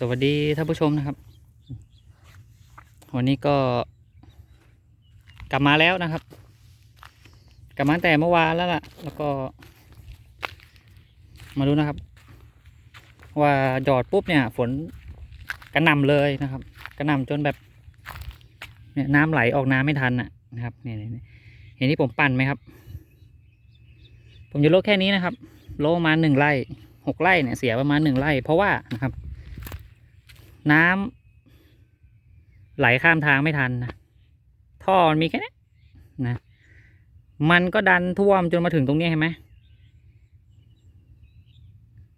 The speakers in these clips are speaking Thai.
สวัสดีท่านผู้ชมนะครับ วันนี้ก็ กลับมาแล้วนะครับ กลับมาตั้งแต่เมื่อวานแล้วล่ะ แล้วก็ มาดูนะครับ ว่าหยอดปุ๊บเนี่ย ฝนกระหน่ำเลยนะครับ กระหน่ำจนแบบเนี่ยน้ำไหลออกน้ำไม่ทันน่ะนะครับเนี่ยเนี่ยเนี่ยเห็นที่ผมปั่นไหมครับ ผมจะลกแค่นี้นะครับ โลประมาณหนึ่งไร่หกไร่เนี่ยเสียประมาณหนึ่งไร่เพราะว่านะครับ น้ำไหลข้ามทางไม่ทันนะท่อมันมีแค่นี้นะ มันก็ดันท่วมจนมาถึงตรงนี้เห็นไหม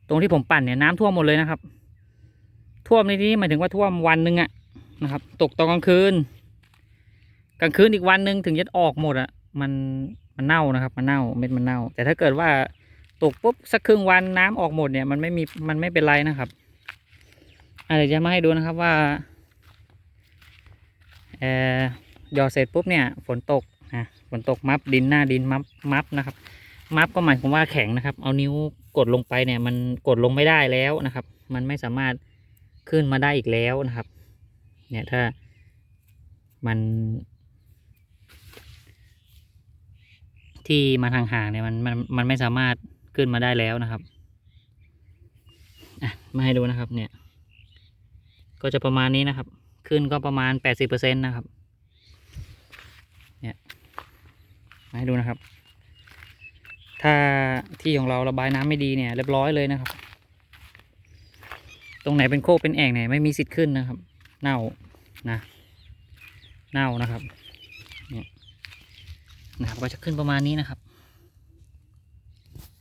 ตรงที่ผมปั่นเนี่ยน้ำท่วมหมดเลยนะครับ ท่วมในที่นี้หมายถึงว่าท่วมวันหนึ่งอะนะครับ ตกตอนกลางคืน กลางคืนอีกวันหนึ่งถึงจะออกหมดอะมันมันเน่านะครับ มันเน่าเม็ดมันเน่า แต่ถ้าเกิดว่าตกปุ๊บสักครึ่งวันน้ำออกหมดเนี่ยมันไม่มีมันไม่เป็นไรนะครับ เดี๋ยวจะมาให้ดูนะครับว่าเอ่อหยอดเสร็จปุ๊บเนี่ยฝนตกนะฝนตกมับดินหน้าดินมับมับนะครับ มับก็หมายความว่าแข็งนะครับ เอานิ้วกดลงไปเนี่ย มันกดลงไม่ได้แล้วนะครับ มันไม่สามารถขึ้นมาได้อีกแล้วนะครับ เนี่ยถ้ามัน ที่มันห่างเนี่ยมันมันมันไม่สามารถขึ้นมาได้แล้วนะครับอะมาให้ดูนะครับเนี่ย ก็จะประมาณนี้นะครับ ขึ้นก็ประมาณแปดสิบเปอร์เซ็นต์นะครับ เนี่ยมาให้ดูนะครับ ถ้าที่ของเราระบายน้ำไม่ดีเนี่ยเรียบร้อยเลยนะครับ ตรงไหนเป็นโคกเป็นแอ่งเนี่ยไม่มีสิทธิ์ขึ้นนะครับ เน่านะ เน่านะครับเนี่ยนะครับก็จะขึ้นประมาณนี้นะครับ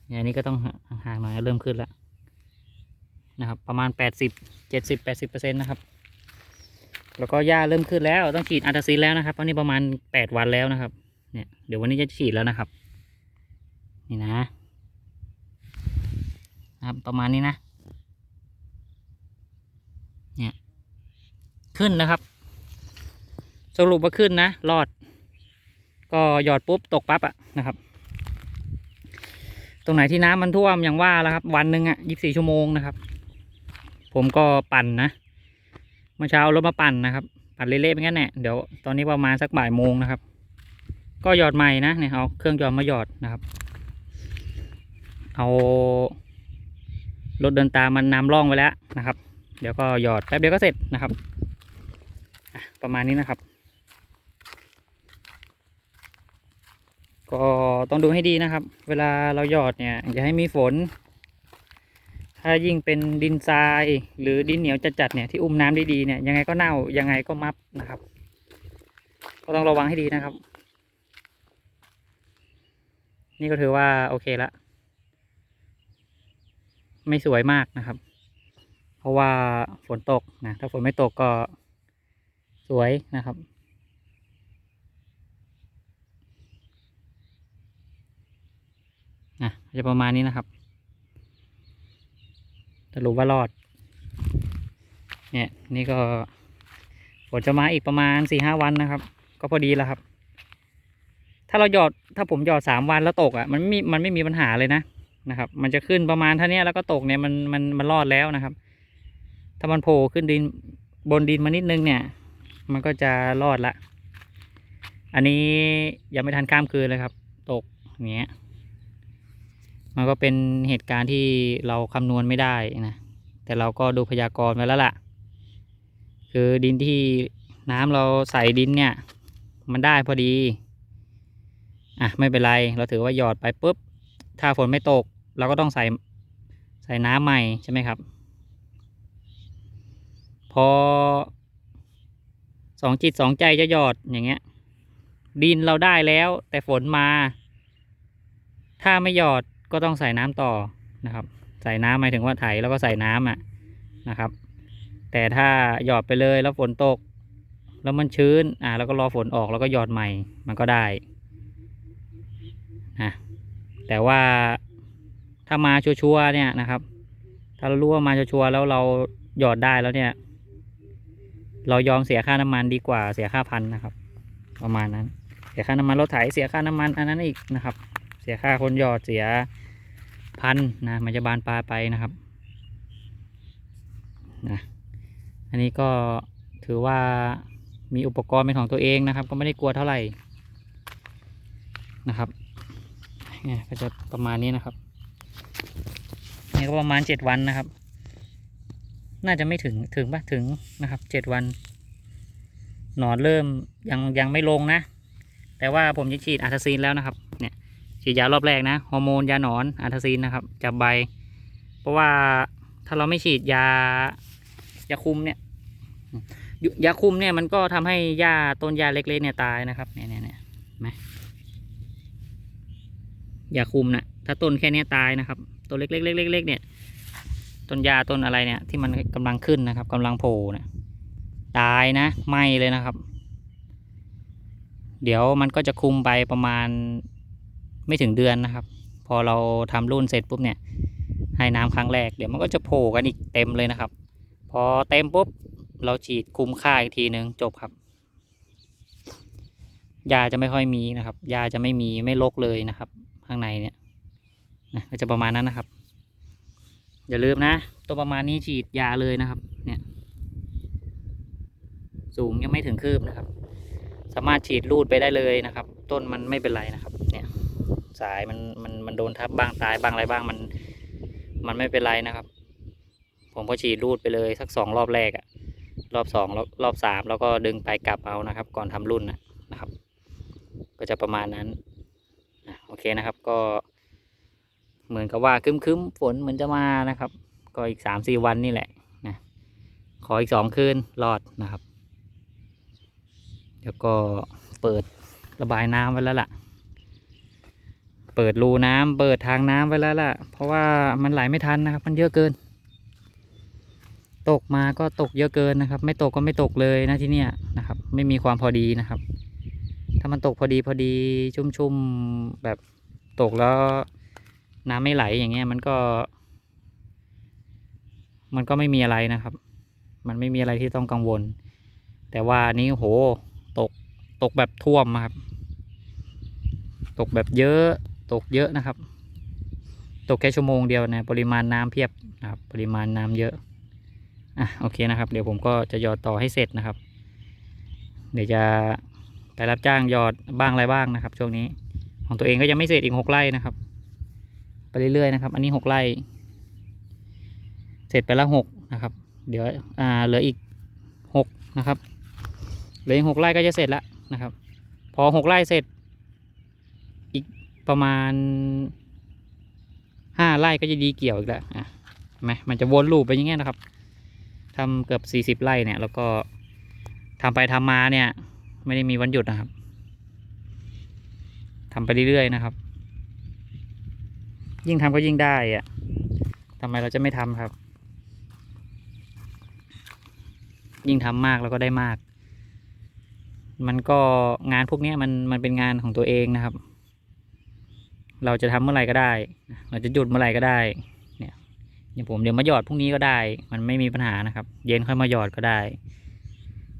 เนี่ยนนี้ก็ต้องห่างๆหน่อยเริ่มขึ้นแล้ว นะครับ ประมาณแปดสิบเจ็ดสิบแปดสิบเปอร์เซ็นต์นะครับแล้วก็หญ้าเริ่มขึ้นแล้วต้องฉีดอัลตาซินแล้วนะครับตอนนี้ประมาณแปดวันแล้วนะครับ เนี่ยเดี๋ยววันนี้จะฉีดแล้วนะครับ นี่นะนะครับประมาณนี้นะ เนี่ยขึ้นนะครับ สรุปว่าขึ้นนะรอด ก็หยอดปุ๊บตกปั๊บอะนะครับ ตรงไหนที่น้ำมันท่วมอย่างว่าแล้วครับ วันหนึ่งอะยี่สิบสี่ชั่วโมงนะครับ ผมก็ปั่นนะเมื่อเช้าเอารถมาปั่นนะครับ ปั่นเละๆไปงั้นแหละเดี๋ยวตอนนี้ประมาณสักบ่ายโมงนะครับ ก็หยอดใหม่นะเนี่ยเอาเครื่องหยอดมาหยอดนะครับ เอารถเดินตามมันนำร่องไว้แล้วนะครับ เดี๋ยวก็หยอดแป๊บเดียวก็เสร็จนะครับประมาณนี้นะครับ ก็ต้องดูให้ดีนะครับ เวลาเราหยอดเนี่ยอย่าให้มีฝน ถ้ายิ่งเป็นดินทรายหรือดินเหนียวจัดๆเนี่ยที่อุ้มน้ำได้ดีเนี่ยยังไงก็เน่ายังไงก็มับนะครับ ก็ต้องระวังให้ดีนะครับ นี่ก็ถือว่าโอเคละไม่สวยมากนะครับ เพราะว่าฝนตกนะถ้าฝนไม่ตกก็สวยนะครับนะจะประมาณนี้นะครับ รุปว่ารอด เนี่ย นี่ก็ฝนจะมาอีกประมาณสี่ห้าวันนะครับ ก็พอดีแล้วครับ ถ้าเราหยอดถ้าผมหยอดสามวันแล้วตกอะมันไม่มีมันไม่มีปัญหาเลยนะนะครับ มันจะขึ้นประมาณเท่านี้แล้วก็ตกเนี่ยมันมันมันรอดแล้วนะครับ ถ้ามันโผล่ขึ้นดินบนดินมานิดนึงเนี่ย มันก็จะรอดละ อันนี้ยังไม่ทันข้ามคืนเลยครับ ตกอย่างเงี้ย มันก็เป็นเหตุการณ์ที่เราคำนวณไม่ได้นะ แต่เราก็ดูพยากรณ์ไว้แล้วล่ะ คือดินที่น้ำเราใส่ดินเนี่ย มันได้พอดี อะไม่เป็นไร เราถือว่าหยอดไปปุ๊บ ถ้าฝนไม่ตก เราก็ต้องใส่ใส่น้ำใหม่ใช่ไหมครับ พอสองจิตสองใจจะหยอดอย่างเงี้ย ดินเราได้แล้ว แต่ฝนมา ถ้าไม่หยอด ก็ต้องใส่น้ำต่อนะครับ ใส่น้ำหมายถึงว่าไถแล้วก็ใส่น้ำอะนะครับ แต่ถ้าหยอดไปเลยแล้วฝนตก แล้วมันชื้นอ่าแล้วก็รอฝนออกแล้วก็หยอดใหม่มันก็ได้นะแต่ว่าถ้ามาชัวร์เนี่ยนะครับ ถ้าเรารู้ว่ามาชัวร์แล้วเราหยอดได้แล้วเนี่ย เรายอมเสียค่าน้ำมันดีกว่าเสียค่าพันนะครับ ประมาณนั้น เสียค่าน้ำมันรถไถเสียค่าน้ำมันอันนั้นอีกนะครับ เสียค่าคนหยอดเสีย พันนะมันจะบานปลายไปนะครับนะอันนี้ก็ถือว่ามีอุปกรณ์เป็นของตัวเองนะครับ ก็ไม่ได้กลัวเท่าไหร่นะครับเนี่ยก็จะประมาณนี้นะครับนี่ก็ประมาณเจ็ดวันนะครับ น่าจะไม่ถึงถึงปะถึงนะครับเจ็ดวัน หนอนเริ่มยังยังไม่ลงนะ แต่ว่าผมจะฉีดอาร์ทาซีนแล้วนะครับ เนี่ย ฉีดยารอบแรกนะฮอร์โมนยาหนอนอาร์ทาซีนนะครับจับใบ เพราะว่าถ้าเราไม่ฉีดยายาคุมเนี่ยยาคุมเนี่ยมันก็ทำให้หญ้าต้นหญ้าเล็กๆเนี่ยตายนะครับเนี่ยเนี่ยเนี่ยนไหมยาคุมนะถ้าต้นแค่เนี้ยตายนะครับต้นเล็กๆๆๆๆเนี่ยต้นหญ้าต้นอะไรเนี่ยที่มันกำลังขึ้นนะครับกำลังโผล่เนี่ยตายนะไหมเลยนะครับ เดี๋ยวมันก็จะคุมไปประมาณ ไม่ถึงเดือนนะครับ พอเราทำรุ่นเสร็จปุ๊บเนี่ย ให้น้ำครั้งแรกเดี๋ยวมันก็จะโผล่กันอีกเต็มเลยนะครับ พอเต็มปุ๊บเราฉีดคุมค่าอีกทีหนึ่งจบครับยาจะไม่ค่อยมีนะครับยาจะไม่มีไม่ลกเลยนะครับ ข้างในเนี่ยนะก็จะประมาณนั้นนะครับ อย่าลืมนะ ตัวประมาณนี้ฉีดยาเลยนะครับ เนี่ย สูงยังไม่ถึงคืบนะครับ สามารถฉีดรูดไปได้เลยนะครับ ต้นมันไม่เป็นไรนะครับ สายมันมันมันโดนทับบ้างตายบ้างอะไรบ้างมัน มันไม่เป็นไรนะครับ ผมก็ฉีดรูดไปเลยสักสองรอบแรกอะรอบสองรอบรอบสามแล้วก็ดึงไปกลับเอานะครับ ก่อนทำรุ่นนะนะครับ ก็จะประมาณนั้นอะโอเคนะครับ ก็ เหมือนกับว่าครึ้มๆฝนเหมือนจะมานะครับ ก็อีกสามสี่วันนี่แหละนะขออีกสองคืนรอดนะครับเดี๋ยวก็เปิดระบายน้ำไว้แล้วล่ะ เปิดรูน้ำเปิดทางน้ำไว้แล้วล่ะ เพราะว่ามันไหลไม่ทันนะครับ มันเยอะเกิน ตกมาก็ตกเยอะเกินนะครับ ไม่ตกก็ไม่ตกเลยนะที่เนี้ยนะครับ ไม่มีความพอดีนะครับ ถ้ามันตกพอดีพอดีชุ่มๆแบบตกแล้วน้ำไม่ไหลอย่างเงี้ยมันก็ มันก็ไม่มีอะไรนะครับ มันไม่มีอะไรที่ต้องกังวล แต่ว่านี้โหตกตกแบบท่วมครับ ตกแบบเยอะ ตกเยอะนะครับ ตกแค่ชั่วโมงเดียวนะปริมาณน้ำเพียบนะครับปริมาณน้ำเยอะอะโอเคนะครับ เดี๋ยวผมก็จะหยอดต่อให้เสร็จนะครับ เดี๋ยวจะไปรับจ้างหยอดบ้างอะไรบ้างนะครับ ช่วงนี้ ของตัวเองก็ยังไม่เสร็จอีกหกไร่นะครับ ไปเรื่อยๆนะครับ อันนี้หกไร่เสร็จไปแล้วหกนะครับ เดี๋ยวอ่าเหลืออีกหกนะครับเหลืออีกหกไร่ก็จะเสร็จแล้วนะครับ พอหกไร่เสร็จ ประมาณห้าไร่ก็จะดีเกี่ยวอีกแล้วอะไหมมันจะวนลูปไปอย่างเงี้ยนะครับทำเกือบสี่สิบไร่เนี่ย แล้วก็ทำไปทำมาเนี่ย ไม่ได้มีวันหยุดนะครับทำไปเรื่อยๆนะครับ ยิ่งทำก็ยิ่งได้อะทำไมเราจะไม่ทำครับ ยิ่งทำมากเราก็ได้มาก มันก็งานพวกเนี้ยมันมันเป็นงานของตัวเองนะครับ เราจะทำเมื่อไหร่ก็ได้ เราจะหยุดเมื่อไหร่ก็ได้ เนี่ยอย่างผมเดี๋ยวมาหยอดพรุ่งนี้ก็ได้ มันไม่มีปัญหานะครับ เย็นค่อยมาหยอดก็ได้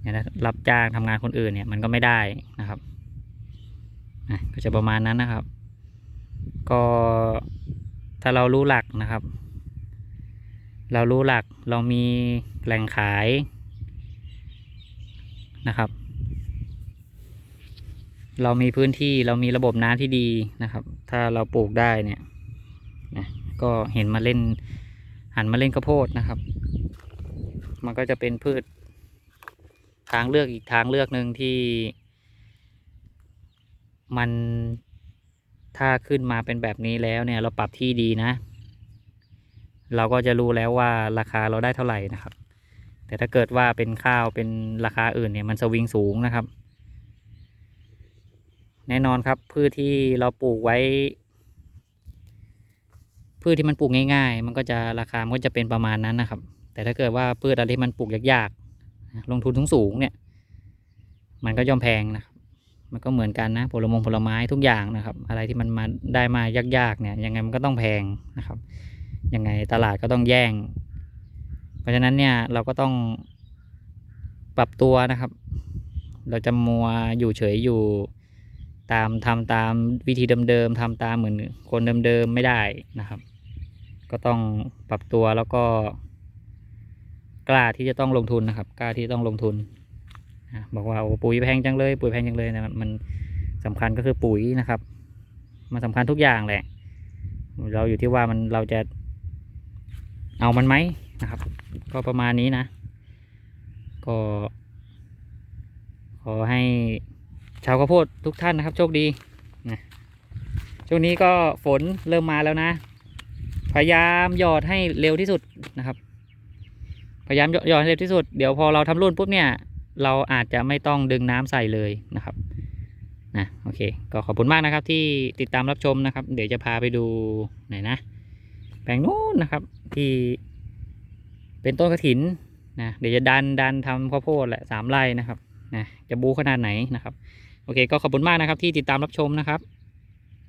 เนี่ยนะรับจ้างทำงานคนอื่นเนี่ยมันก็ไม่ได้นะครับอ่ก็จะประมาณนั้นนะครับ ก็ถ้าเรารู้หลักนะครับ เรารู้หลักเรามีแหล่งขายนะครับ เรามีพื้นที่เรามีระบบน้ำที่ดีนะครับ ถ้าเราปลูกได้เนี่ยนะก็เห็นมาเล่น หันมาเล่นข้าวโพดนะครับ มันก็จะเป็นพืช ทางเลือกอีกทางเลือกหนึ่งที่ มันถ้าขึ้นมาเป็นแบบนี้แล้วเนี่ย เราปรับที่ดีนะ เราก็จะรู้แล้วว่าราคาเราได้เท่าไหร่นะครับ แต่ถ้าเกิดว่าเป็นข้าวเป็นราคาอื่นเนี่ยมันสวิงสูงนะครับ แน่นอนครับพืชที่เราปลูกไว้ พืชที่มันปลูกง่าย ๆ มันก็จะราคามันก็จะเป็นประมาณนั้นนะครับ แต่ถ้าเกิดว่าพืชอะไรที่มันปลูกยากๆลงทุนสูงๆเนี่ย มันก็ย่อมแพงนะครับมันก็เหมือนกันนะผลมงผลไม้ทุกอย่างนะครับ อะไรที่มันมาได้มายากๆเนี่ยยังไงมันก็ต้องแพงนะครับยังไงตลาดก็ต้องแย่ง เพราะฉะนั้นเนี่ยเราก็ต้องปรับตัวนะครับ เราจะมัวอยู่เฉยอยู่ ตามทำตามวิธีเดิมๆทำตามเหมือนคนเดิมๆไม่ได้นะครับ ก็ต้องปรับตัวแล้วก็กล้าที่จะต้องลงทุนนะครับ กล้าที่ต้องลงทุนอะบอกว่าโอ้ปุ๋ยแพงจังเลย ปุ๋ยแพงจังเลยนะมันมันสำคัญก็คือปุ๋ยนะครับ มันสำคัญทุกอย่างแหละ เราอยู่ที่ว่ามันเราจะเอามันไหมนะครับ ก็ประมาณนี้นะ ก็ ขอให้ ชาวข้าวโพดทุกท่านนะครับ โชคดีนะช่วงนี้ก็ฝนเริ่มมาแล้วนะ พยายามหยอดให้เร็วที่สุดนะครับ พยายามหยอดให้เร็วที่สุด เดี๋ยวพอเราทำรุ่นปุ๊บเนี่ย เราอาจจะไม่ต้องดึงน้ำใส่เลยนะครับนะโอเค ก็ขอบคุณมากนะครับ ที่ติดตามรับชมนะครับ เดี๋ยวจะพาไปดูไหนนะแปลงนู้นนะครับ ที่เป็นต้นกระถินนะเดี๋ยวจะดันดันทำข้าวโพดแหละสามไร่นะครับนะจะบูขนาดไหนนะครับ โอเค ก็ขอบคุณมากนะครับที่ติดตามรับชมนะครับ